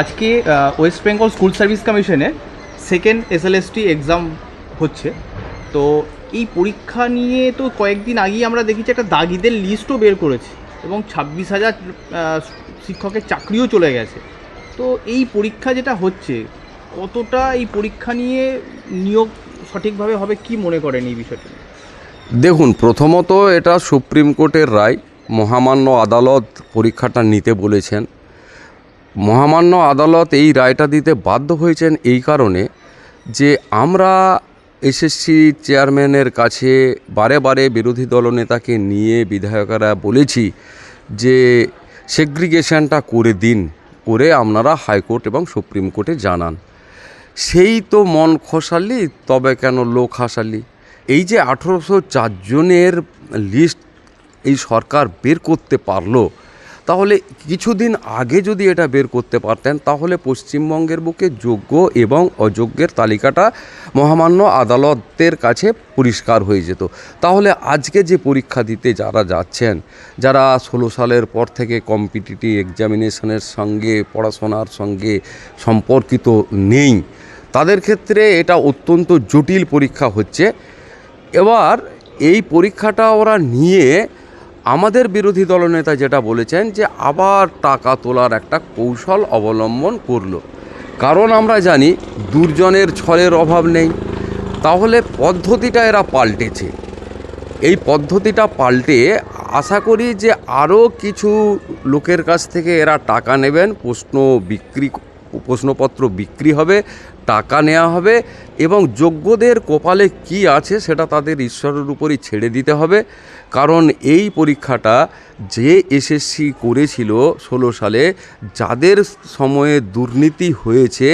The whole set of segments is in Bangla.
আজকে ওয়েস্ট বেঙ্গল স্কুল সার্ভিস কমিশনের সেকেন্ড এসএলএসটি এক্সাম হচ্ছে। তো এই পরীক্ষা নিয়ে তো কয়েকদিন আগেই আমরা দেখেছি একটা দাগিদের লিস্টও বের করেছে এবং ছাব্বিশ হাজার শিক্ষকের চাকরিও চলে গেছে। তো এই পরীক্ষা যেটা হচ্ছে, কতটা এই পরীক্ষা নিয়ে নিয়োগ সঠিকভাবে হবে, কি মনে করেন এই বিষয়টা? দেখুন, প্রথমত এটা সুপ্রিম কোর্টের রায়, মহামান্য আদালত পরীক্ষাটা নিতে বলেছেন। মহামান্য আদালত এই রায়টা দিতে বাধ্য হয়েছেন এই কারণে যে আমরা এসএসসি চেয়ারম্যানের কাছে বারে বারে বিরোধী দলনেতাকে নিয়ে বিধায়করা বলেছি যে সেগ্রিগেশনটা করে দিন, করে আপনারা হাইকোর্ট এবং সুপ্রিম কোর্টে জানান। সেই তো মন খসালি, তবে কেন লোক হাসালি? এই যে আঠেরোশো চারজনের লিস্ট এই সরকার বের করতে পারল তাহলে কিছুদিন আগে যদি এটা বের করতে পারতেন, তাহলে পশ্চিমবঙ্গের বুকে যোগ্য এবং অযোগ্যের তালিকাটা মহামান্য আদালতের কাছে পরিষ্কার হয়ে যেত। তাহলে আজকে যে পরীক্ষা দিতে যারা যাচ্ছেন, যারা ষোলো সালের পর থেকে কম্পিটিটিভ এক্সামিনেশনের সঙ্গে, পড়াশোনার সঙ্গে সম্পর্কিত নেই, তাদের ক্ষেত্রে এটা অত্যন্ত জটিল পরীক্ষা হচ্ছে। এবার এই পরীক্ষাটা ওরা নিয়ে আমাদের বিরোধী দলনেতা যেটা বলেছেন যে আবার টাকা তোলার একটা কৌশল অবলম্বন করল। কারণ আমরা জানি দুর্জনের ছলের অভাব নেই। তাহলে পদ্ধতিটা এরা পাল্টেছে। এই পদ্ধতিটা পাল্টে আশা করি যে আরও কিছু লোকের কাছ থেকে এরা টাকা নেবেন, প্রশ্ন বিক্রি, প্রশ্নপত্র বিক্রি হবে। টাকা নেওয়া হবে এবং যোগ্যদের কপালে কি আছে সেটা তাদের ঈশ্বরের উপরই ছেড়ে দিতে হবে। কারণ এই পরীক্ষাটা যে এসএসসি করেছিল ষোলো সালে, যাদের সময়ে দুর্নীতি হয়েছে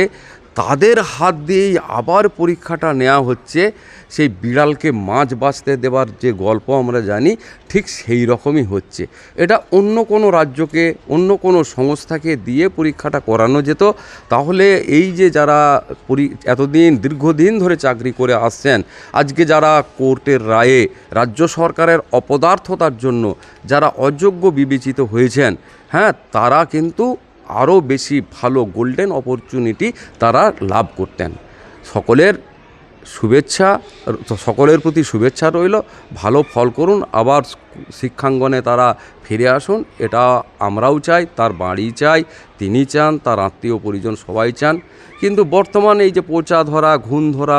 তাদের হাত দিয়েই আবার পরীক্ষাটা নেওয়া হচ্ছে। সেই বিড়ালকে মাছ বাঁচতে দেওয়ার যে গল্প আমরা জানি, ঠিক সেই রকমই হচ্ছে। এটা অন্য কোনো রাজ্যকে, অন্য কোনো সংস্থাকে দিয়ে পরীক্ষাটা করানো যেত। তাহলে এই যে যারা পরি, এতদিন, দীর্ঘদিন ধরে চাকরি করে আসছেন, আজকে যারা কোর্টের রায়ে, রাজ্য সরকারের অপদার্থতার জন্য যারা অযোগ্য বিবেচিত হয়েছেন হ্যাঁ তারা কিন্তু আরও বেশি ভালো গোল্ডেন অপরচুনিটি তারা লাভ করতেন। সকলের শুভেচ্ছা সকলের প্রতি শুভেচ্ছা রইল। ভালো ফল করুন, আবার শিক্ষাঙ্গনে তারা ফিরে আসুন। এটা আমরাও চাই, তার বাড়ি চাই, তিনি চান, তার আত্মীয় পরিজন সবাই চান। কিন্তু বর্তমানে এই যে পচা ধরা, ঘুণ ধরা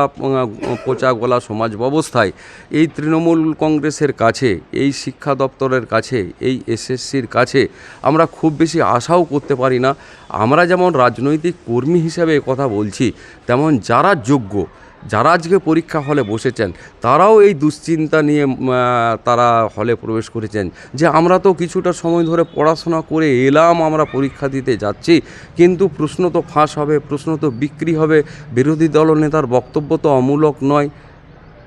পচা গলা সমাজ ব্যবস্থায়, এই তৃণমূল কংগ্রেসের কাছে, এই শিক্ষা দপ্তরের কাছে, এই এসএসসির কাছে আমরা খুব বেশি আশাও করতে পারি না। আমরা যেমন রাজনৈতিক কর্মী হিসেবে কথা বলছি, তেমন যারা যোগ্য যারা আজকে পরীক্ষা হলে বসেছেন, তারাও এই দুশ্চিন্তা নিয়ে তারা হলে প্রবেশ করেছেন যে আমরা তো কিছুটা সময় ধরে পড়াশোনা করে এলাম, আমরা পরীক্ষা দিতে যাচ্ছি, কিন্তু প্রশ্ন তো ফাঁস হবে, প্রশ্ন তো বিক্রি হবে। বিরোধী দলনেতার বক্তব্য তো অমূলক নয়।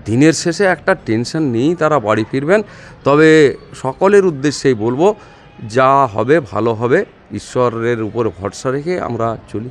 দিনের শেষে একটা টেনশন নিয়েই তারা বাড়ি ফিরবেন। তবে সকলের উদ্দেশ্যেই বলব, যা হবে ভালো হবে, ঈশ্বরের উপর ভরসা রেখে আমরা চলি।